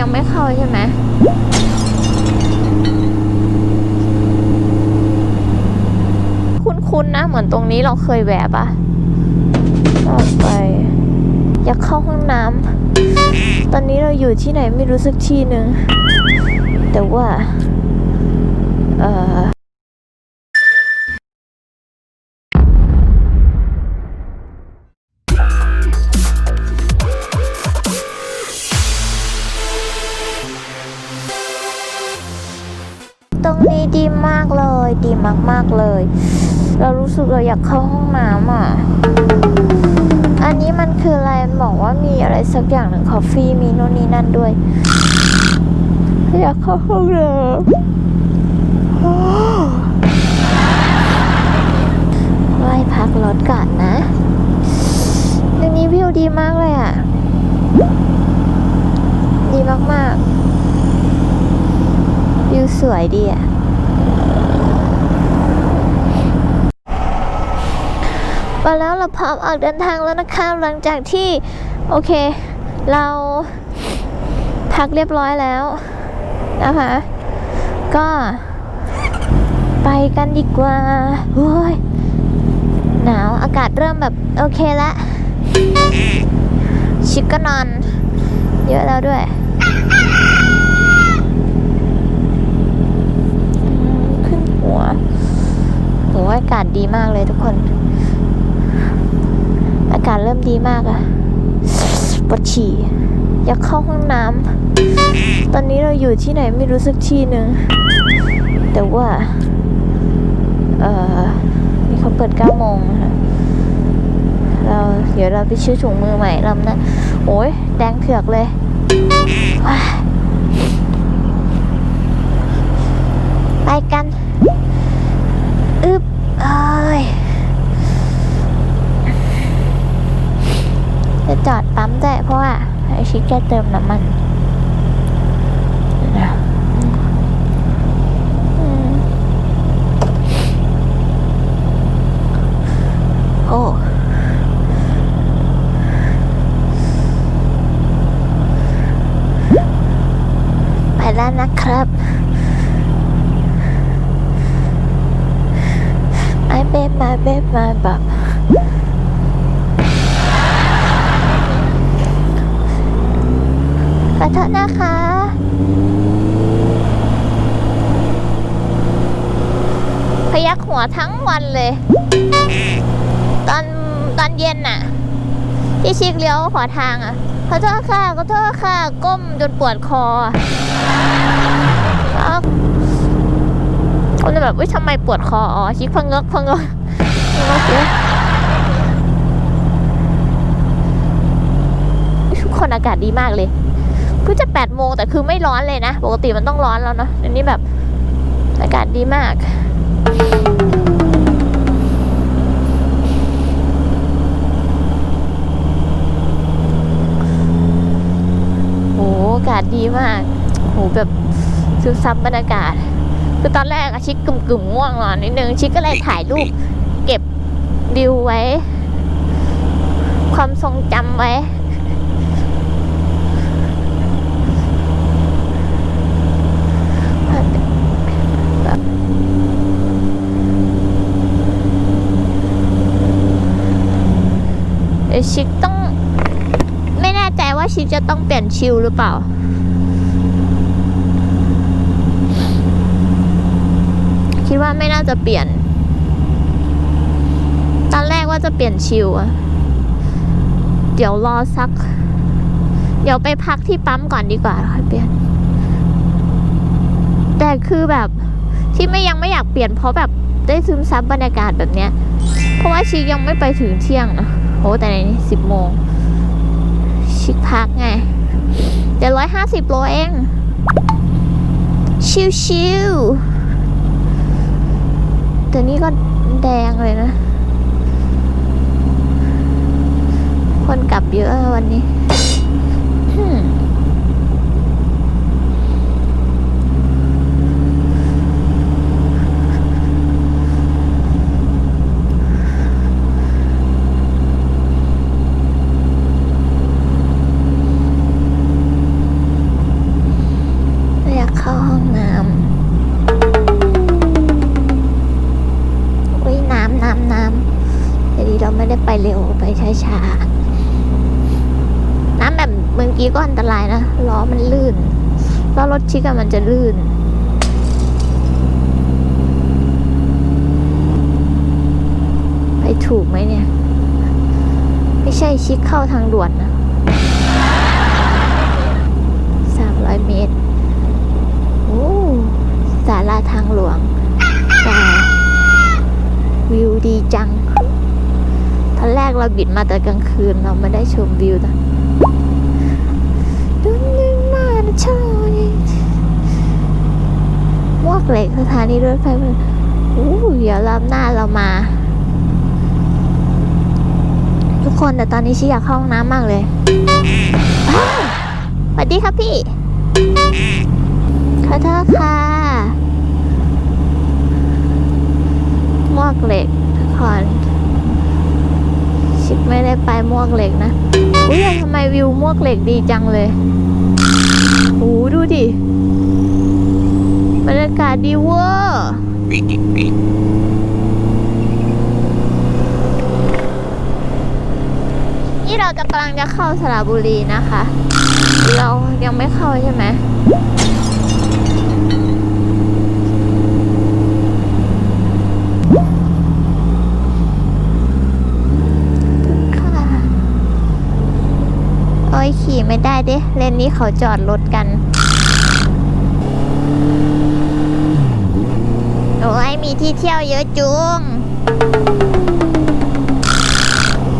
ยังไม่เข้าใช่ไหมคุ้นๆนะ เหมือนตรงนี้เราเคยแวะปะต่อไป อยากเข้าห้องน้ำตอนนี้เราอยู่ที่ไหนไม่รู้สักที่หนึ่งแต่ว่า ยดีมากๆเลย เรารู้สึกเราอยากเข้าห้องน้ำอะ อันนี้มันคืออะไรบอกว่ามีอะไรสักอย่างหนึ่งคอฟฟี่มีโน่นนี่นั่นด้วย อยากเข้าห้องน้ำไว้พักรถก่อนนะตรงนี้วิวดีมากเลยอะ ดีมากๆ วิวสวยดีอะ มาแล้ว เราพร้อมออกเดินทางแล้วนะคะหลังจากที่โอเค เราพักเรียบร้อยแล้วนะคะ ก็ไปกันดีกว่าโอ้ยหนาวอากาศเริ่มแบบโอเคละชิคก็นอน เยอะแล้วด้วยขึ้นหัวโหอากาศดีมากเลยทุกคนากาศเริ่มดีมากอะปวดฉี่ อยากเข้าห้องน้ำ ตอนนี้เราอยู่ที่ไหนไม่รู้สักที่หนึ่ง แต่ว่า เออนี่เขาเปิด9โมงนะคะเราเดี๋ยวเราไปชื่อถุงมือใหม่ลำนะ โอ้ยแดงเถือกเลย ไปกัน อึบเอ้ย จะจอดปั๊มด้วยเพราะว่าไอชิคจะเติมน้ำมันนะอืมโอ้ไปแล้วนะครับไอเบบมาเบบมาแบบ โทษนะคะพยักหัวทั้งวันเลย ตอนตอนเย็นน่ะ ที่ชิกเลี้ยวขอทางอะขอโทษค่ะขอโทษค่ะ ก้มจนปวดคอครับก็เลยแบบวิทำไมปวดคอ อ๋อ ชิกพังเงกพังเงกพังเงกทุกคนอากาศดีมากเลย เพิ่งจะแปดโมงแต่คือไม่ร้อนเลยนะ ปกติมันต้องร้อนแล้วเนาะอันนี้แบบอากาศดีมากโหอากาศดีมากโหแบบซึมซับบรรยากาศ คือตอนแรกอะชิคกึ่มกึ่มๆง่วงนอนนิดนึงชิคก็เลยถ่ายรูปเก็บวิวไว้ ความทรงจำไว้ แบบเดี๋ยว ชิคต้อง ไม่แน่ใจว่าชิคจะต้องเปลี่ยนชิลหรือเปล่า คิดว่าไม่น่าจะเปลี่ยน ตอนแรกว่าจะเปลี่ยนชิลอะเดี๋ยวรอสัก เดี๋ยวไปพักที่ปั๊มก่อนดีกว่าค่อยเปลี่ยน แต่คือแบบที่ไม่ยังไม่อยากเปลี่ยนเพราะแบบได้ซึมซับบรรยากาศแบบเนี้ย เพราะว่าชิคยังไม่ไปถึงเที่ยงนะ โหแต่ในนี่สิบโมง ชิคพักไงเดี๋ยวร้อยห้าสิบโลเอง ชิวๆแต่นี่ก็แดงเลยนะ คนกลับเยอะวันนี้อืม เราไม่ได้ไปเร็วไปช้าๆน้ำแบบเมื่อกี้ก็อันตรายนะล้อมันลื่นล้อรถชิกมันจะลื่นไปถูกไหมเนี่ย ไม่ใช่ชิกเข้าทางด่วนนะสามร้อยเมตร โอ้สาราทางหลวงแต่วิวดีจัง ตอนแรกเราบิดมาแต่กลางคืนเราไม่ได้ชมวิวนะดุนนึงมานะชอยมวกเหล็กสถานีรถไฟมันโอ้เดี๋ยวรอบหน้าเรามา ทุกคนแต่ตอนนี้ชิอยากเข้าห้องน้ำมากเลยสวัสดีครับพี่ ขอโทษค่ะมวกเหล็กทุกคน ไม่ได้ไปมวกเหล็กนะ อุ้ยทำไมวิวมวกเหล็กดีจังเลยโอ้ดูดิบรรยากาศดีเวอร์นี่เราจะกำลังจะเข้าสระบุรีนะคะ เรายังไม่เข้าใช่ไหม ค่ะโอ้ยขี่ ไม่ได้เด้เลนนี้เขาจอดรถกัน โอ้ยมีที่เที่ยวเยอะจุง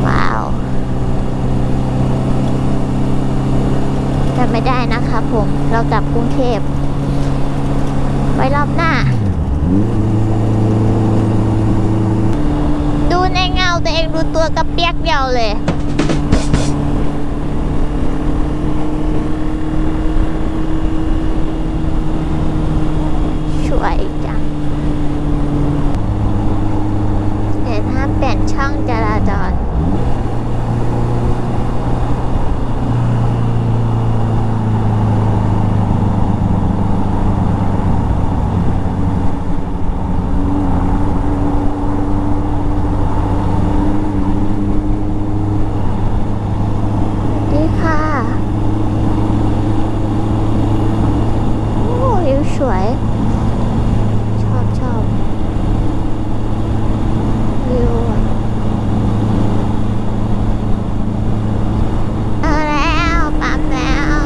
ว้าวแต่ไม่ได้นะคะผมเรากลับกรุงเทพ ไว้รอบหน้า ดูในเงาตัวเองดูตัวกระเปียกเดียวเลย ส วยจังแต่ถ้าเปลี่ยนช่องจราจรดีค่ะ โอ้วิวสวย ชอบชอบวิวอะเอาแล้วปั๊มแล้ว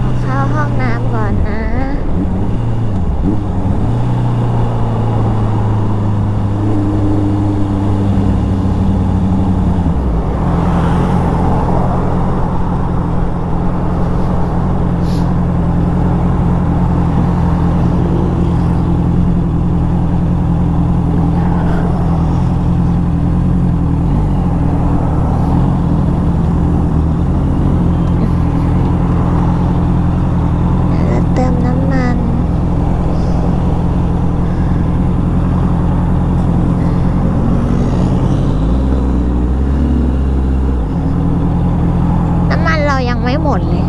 ขอเข้าห้องน้ำก่อนนะ แล้วเติมน้ำมัน น้ำมันเรายังไม่หมดเลย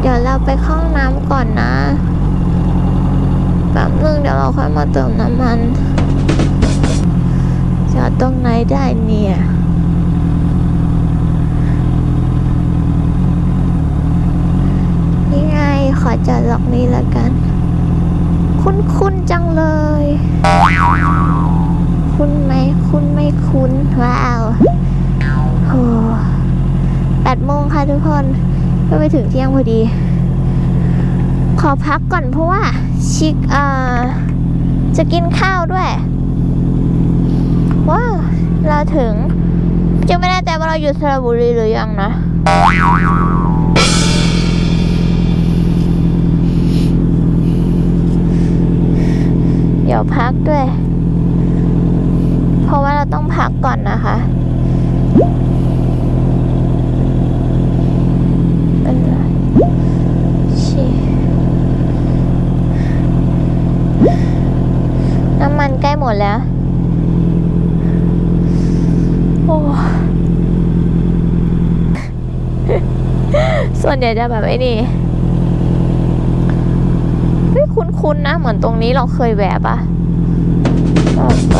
เดี๋ยวเราไปเข้าห้องน้ำ ก่อนนะแป๊บนึงเดี๋ยวเราค่อยมาเติมน้ำมันจอดตรงไหนได้เนี่ยนี่ไงขอจอดล็อกนี้แล้วกัน คุ้นคุ้นจังเลย คุ้นไหมคุ้นไม่คุ้น ว้าวโอ้แปดโมงค่ะทุกคน ก็ไปถึงเที่ยงพอดี อพักก่อนเพราะว่าชิคเอ่อจะกินข้าวด้วย ว้าว เราถึง จะไม่แน่ใจว่าเราอยู่สระบุรีหรือยังนะ เดี๋ยวพักด้วย เพราะว่าเราต้องพักก่อนนะคะเป็นไรชิ น้ำมันใกล้หมดแล้ว โอ้ส่วนใหญ่จะแบบไอ้นี่คุ้นๆนะ เหมือนตรงนี้เราเคยแวะปะต่อไป